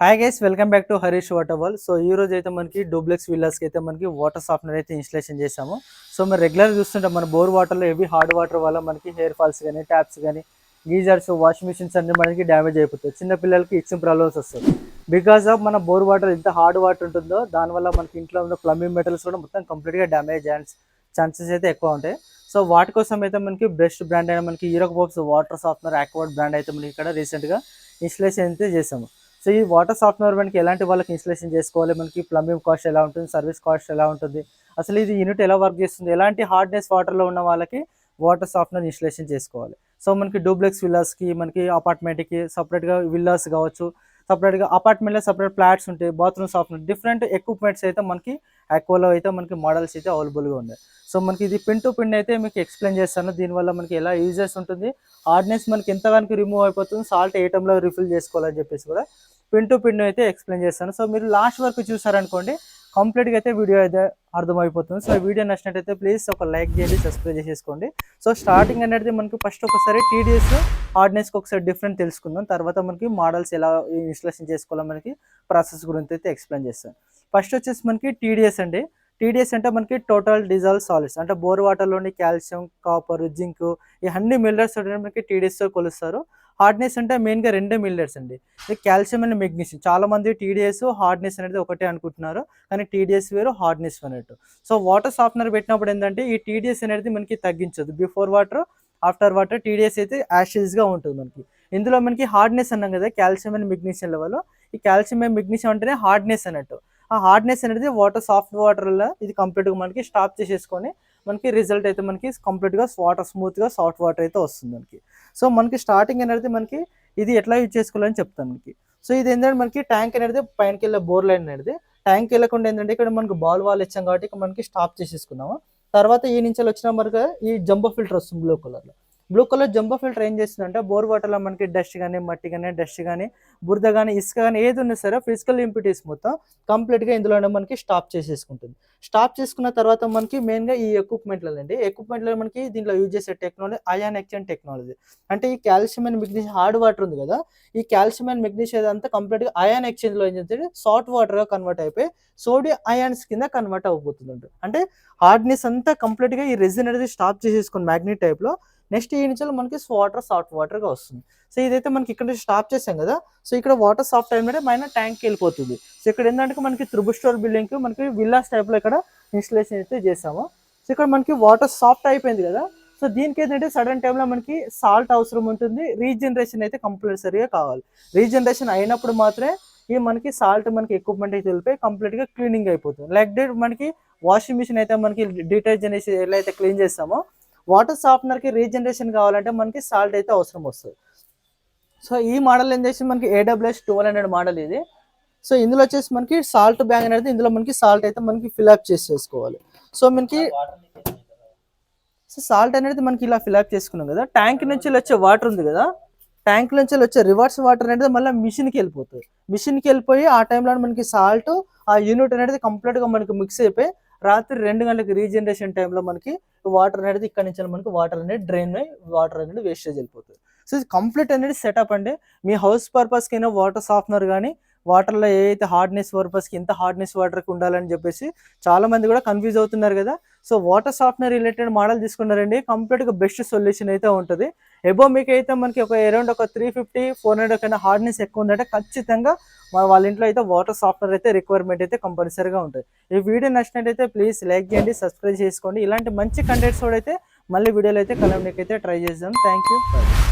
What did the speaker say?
Hi guys welcome back to Harish water wall so ఈ రోజు అయితే మనకి డూప్లెక్స్ విల్లాస్కి అయితే మనకి వాటర్ సాఫ్ట్నర్ అయితే ఇన్స్టలేషన్ చేసాము సో మరి రెగ్యులర్ చూస్తుంటాం మన బోర్ వాటర్లో ఏవి హార్డ్ వాటర్ వల్ల మనకి హెయిర్ ఫాల్స్ కానీ ట్యాప్స్ కానీ గీజర్స్ వాషింగ్ మిషన్స్ అన్ని మనకి డ్యామేజ్ అయిపోతాయి. చిన్న పిల్లలకి ఇచ్చిన ప్రాబ్లమ్స్ వస్తాయి. బికాస్ ఆఫ్ మన బోర్ వాటర్ ఎంత హార్డ్ వాటర్ ఉంటుందో దానివల్ల మనకి ఇంట్లో ఉన్న ప్లంబింగ్ మెటల్స్ కూడా మొత్తం కంప్లీట్గా డ్యామేజ్ ఛాన్సెస్ అయితే ఎక్కువ ఉంటాయి. సో వాటి కోసం అయితే మనకి బెస్ట్ బ్రాండ్ అయిన మనకి ఈరోక్ బాబ్స్ వాటర్ సాఫ్ట్నర్ ఆక్వర్డ్ బ్రాండ్ అయితే మనకి ఇక్కడ రీసెంట్గా ఇన్స్టలేషన్ అయితే చేసాము సో ఈ వాటర్ సాఫ్ట్వేర్ మనకి ఎలాంటి వాళ్ళకి ఇన్స్టలేషన్ చేసుకోవాలి? మనకి ప్లంబింగ్ కాస్ట్ ఎలా ఉంటుంది? సర్వీస్ కాస్ట్ ఎలా ఉంటుంది? అసలు ఇది యూనిట్ ఎలా వర్క్ చేస్తుంది? ఎలాంటి హార్డ్నెస్ వాటర్లో ఉన్న వాళ్ళకి వాటర్ సాఫ్ట్వేర్ ఇన్స్టలేషన్ చేసుకోవాలి. సో మనకి డూప్లెక్స్ విల్లాస్కి మనకి అపార్ట్మెంట్కి సపరేట్గా విల్లాస్ కావచ్చు. సపరేట్గా అపార్ట్మెంట్లో సపరేట్ ఫ్లాట్స్ ఉంటాయి బాత్రూమ్ సాఫ్ట్వేర్ డిఫరెంట్ ఎక్విప్మెంట్స్ అయితే మనకి అక్వాలో అయితే మనకి మోడల్స్ అయితే అవైలబుల్గా ఉన్నాయి. సో మనకి ఇది పిన్ టు పిన్ అయితే మీకు ఎక్స్ప్లెయిన్ చేస్తాను. దీనివల్ల మనకి ఎలా యూజెస్ ఉంటుంది? హార్డ్నెస్ మనకి ఎంతగానో రిమూవ్ అయిపోతుంది? సాల్ట్ ఏ టైంలో రిఫిల్ చేసుకోవాలని చెప్పేసి కూడా పిన్ టు పిన్ అయితే ఎక్స్ప్లెయిన్ చేస్తాను. సో మీరు లాస్ట్ వరకు చూసారనుకోండి కంప్లీట్గా అయితే వీడియో అయితే అర్థమైపోతుంది. సో వీడియో నచ్చినట్టయితే ప్లీజ్ ఒక లైక్ చేయండి సబ్స్క్రైబ్ చేసేసుకోండి. సో స్టార్టింగ్ అనేది మనకి ఫస్ట్ ఒకసారి టీడీఎస్ హార్డ్నెస్కి ఒకసారి డిఫరెంట్ తెలుసుకుందాం. తర్వాత మనకి మోడల్స్ ఎలా ఇన్స్టలేషన్ చేసుకోవాలో మనకి ప్రాసెస్ గురించి అయితే ఎక్స్ప్లెయిన్ చేస్తాను. ఫస్ట్ వచ్చేసి మనకి టీడీఎస్ అండి. టీడీఎస్ అంటే మనకి టోటల్ డిజాల్వ్ సాలిడ్స్ అంటే బోర్ వాటర్లోని కాల్షియం కాపర్ జింక్ ఈ అన్ని మనకి టీడీఎస్తో కొలుస్తారు. హార్డ్నెస్ అంటే మెయిన్గా రెండే మిల్లర్స్ అండి. ఇది కాల్షియం అండ్ మెగ్నీషియం చాలా మంది టీడీఎస్ హార్డ్నెస్ అనేది ఒకటే అనుకుంటున్నారు. కానీ టీడీఎస్ వేరు హార్డ్నెస్ అన్నట్టు. సో వాటర్ సాఫ్ట్నర్ పెట్టినప్పుడు ఏంటంటే ఈ టీడీఎస్ అనేది మనకి తగ్గించదు. Before water after water TDS అయితే యాషిస్గా ఉంటుంది మనకి. ఇందులో మనకి హార్డ్నెస్ అన్నాం కదా కాల్షియం అండ్ మెగ్నీషియం లెవెల్ ఈ కాల్షియం అండ్ మెగ్నీషియం అంటేనే హార్డ్నెస్ అన్నట్టు. ఆ హార్డ్నెస్ అనేది వాటర్ సాఫ్ట్ వాటర్లో ఇది కంప్లీట్గా మనకి స్టాప్ చేసేసుకొని మనకి రిజల్ట్ అయితే మనకి కంప్లీట్గా వాటర్ స్మూత్గా సాఫ్ట్ వాటర్ అయితే వస్తుంది మనకి. సో మనకి స్టార్టింగ్ అనేది మనకి ఇది ఎట్లా యూజ్ చేసుకోవాలని చెప్తాను మనకి సో ఇది ఏంటంటే మనకి ట్యాంక్ అనేది పైనకి వెళ్ళే బోర్ లైన్ అనేది. ట్యాంక్ వెళ్ళకుండా ఏంటంటే ఇక్కడ మనకి బాల్ వాల్ ఇచ్చాం కాబట్టి ఇక్కడ మనకి స్టాప్ చేసేసుకున్నాము. తర్వాత ఈ నుంచి వచ్చిన మరి ఈ జంబో ఫిల్టర్ వస్తుంది బ్లూ కలర్లో బ్లూ కలర్ జంబో ఫిల్టర్ ఏం చేస్తుందంటే బోర్ వాటర్లో మనకి డస్ట్ కానీ మట్టి కానీ డస్ట్ కానీ బురద కానీ ఇసుక కానీ ఏది ఉన్నా సరే ఫిజికల్ ఇంపిటీస్ మొత్తం కంప్లీట్గా ఇందులోనే మనకి స్టాప్ చేసేసుకుంటుంది. స్టాప్ చేసుకున్న తర్వాత మనకి మెయిన్గా ఈ ఎక్విప్మెంట్లో అండి ఎక్విప్మెంట్లో మనకి దీంట్లో యూజ్ చేసే టెక్నాలజీ అయాన్ ఎక్స్చేంజ్ టెక్నాలజీ అంటే ఈ calcium and magnesium hard water ఉంది కదా ఈ కాల్షియం అండ్ మెగ్నీషియం అంతా కంప్లీట్గా అయాన్ ఎక్స్చేంజ్లో ఏం చేస్తుంది? సాల్ట్ వాటర్గా కన్వర్ట్ అయిపోయి సోడియం అయాన్స్ కింద కన్వర్ట్ అయిపోతుంది అంటే హార్డ్నెస్ అంతా కంప్లీట్గా ఈ రెజిన్ అనేది స్టాప్ చేసేసుకుని మ్యాగ్నెట్ టైప్లో నెక్స్ట్ ఈ నుంచి మనకి వాటర్ సాఫ్ట్ వాటర్గా వస్తుంది. సో ఇదైతే మనకి ఇక్కడ స్టాప్ చేసాం కదా. సో ఇక్కడ వాటర్ సాఫ్ట్ అయిన పైన ట్యాంక్కి వెళ్ళిపోతుంది. సో ఇక్కడ ఏంటంటే మనకి త్రిబుల్ స్టోర్ బిల్డింగ్కి మనకి విల్లాస్ టైప్లో ఇక్కడ ఇన్స్టలేషన్ అయితే చేసాము సో ఇక్కడ మనకి వాటర్ సాఫ్ట్ అయిపోయింది కదా. సో దీనికి ఏంటంటే సడన్ టైంలో మనకి సాల్ట్ అవసరం ఉంటుంది. రీజనరేషన్ అయితే కంపల్సరీగా కావాలి. రీజనరేషన్ అయినప్పుడు మాత్రమే ఈ మనకి సాల్ట్ మనకి ఎక్విప్మెంట్ అయితే వెళ్ళిపోయి కంప్లీట్గా క్లీనింగ్ అయిపోతుంది. లైక్ డేట్ మనకి వాషింగ్ మిషన్ అయితే మనకి డిటర్జెంట్ వేసి ఎలా అయితే క్లీన్ చేస్తామో. వాటర్ సాఫ్ట్నర్కి రీజనరేషన్ కావాలంటే మనకి సాల్ట్ అయితే అవసరం వస్తుంది. సో ఈ మోడల్ ఏం చేసి మనకి ఏడబ్ల్యూఎస్ ట్వెల్వ్ హండ్రెడ్ మోడల్ ఇది. సో ఇందులో వచ్చేసి మనకి సాల్ట్ బ్యాగ్ అనేది ఇందులో మనకి సాల్ట్ అయితే మనకి ఫిల్అప్ చేసేసుకోవాలి. సో మనకి సో సాల్ట్ అనేది మనకి ఇలా ఫిల్అప్ చేసుకున్నాం కదా. ట్యాంక్ నుంచి వచ్చే వాటర్ ఉంది కదా. ట్యాంక్ నుంచి వచ్చే రివర్స్ వాటర్ అనేది మళ్ళీ మిషన్కి వెళ్ళిపోతుంది. మిషన్కి వెళ్ళిపోయి ఆ టైంలో మనకి సాల్ట్ ఆ యూనిట్ అనేది కంప్లీట్గా మనకి మిక్స్ అయిపోయి రాత్రి రెండు గంటలకు రీజనరేషన్ టైంలో మనకి వాటర్ అనేది ఇక్కడ నుంచి మనకి వాటర్ అనేది డ్రైన్ అయ్యి వాటర్ అనేది వేస్టేజ్ వెళ్ళిపోతుంది. సో ఇది కంప్లీట్ అనేది సెటప్ అండి. మీ హౌస్ పర్పస్కి అయినా వాటర్ సాఫ్ట్నర్ కానీ వాటర్లో ఏదైతే హార్డ్నెస్ పర్పస్కి ఎంత హార్డ్నెస్ వాటర్కి ఉండాలని చెప్పేసి చాలా మంది కూడా కన్ఫ్యూజ్ అవుతున్నారు కదా. So water softener related model తీసుకున్నారండి. కంప్లీట్గా బెస్ట్ సొల్యూషన్ అయితే ఉంటుంది. ఎబో మీకు అయితే మనకి ఒక అరౌండ్ ఒక త్రీ ఫిఫ్టీ ఫోర్ హండ్రెడ్ కన్నా హార్డ్నెస్ ఎక్కువ ఉందంటే ఖచ్చితంగా మన వాళ్ళ ఇంట్లో అయితే వాటర్ సాఫ్ట్వేర్ అయితే రిక్వైర్మెంట్ అయితే కంపల్సరీగా ఉంటుంది. ఈ వీడియో నచ్చినట్టయితే ప్లీజ్ లైక్ చేయండి సబ్స్క్రైబ్ చేసుకోండి. ఇలాంటి మంచి కంటెంట్స్ కూడా అయితే మళ్ళీ వీడియోలో అయితే కలవడానికి అయితే ట్రై చేద్దాం. Thank you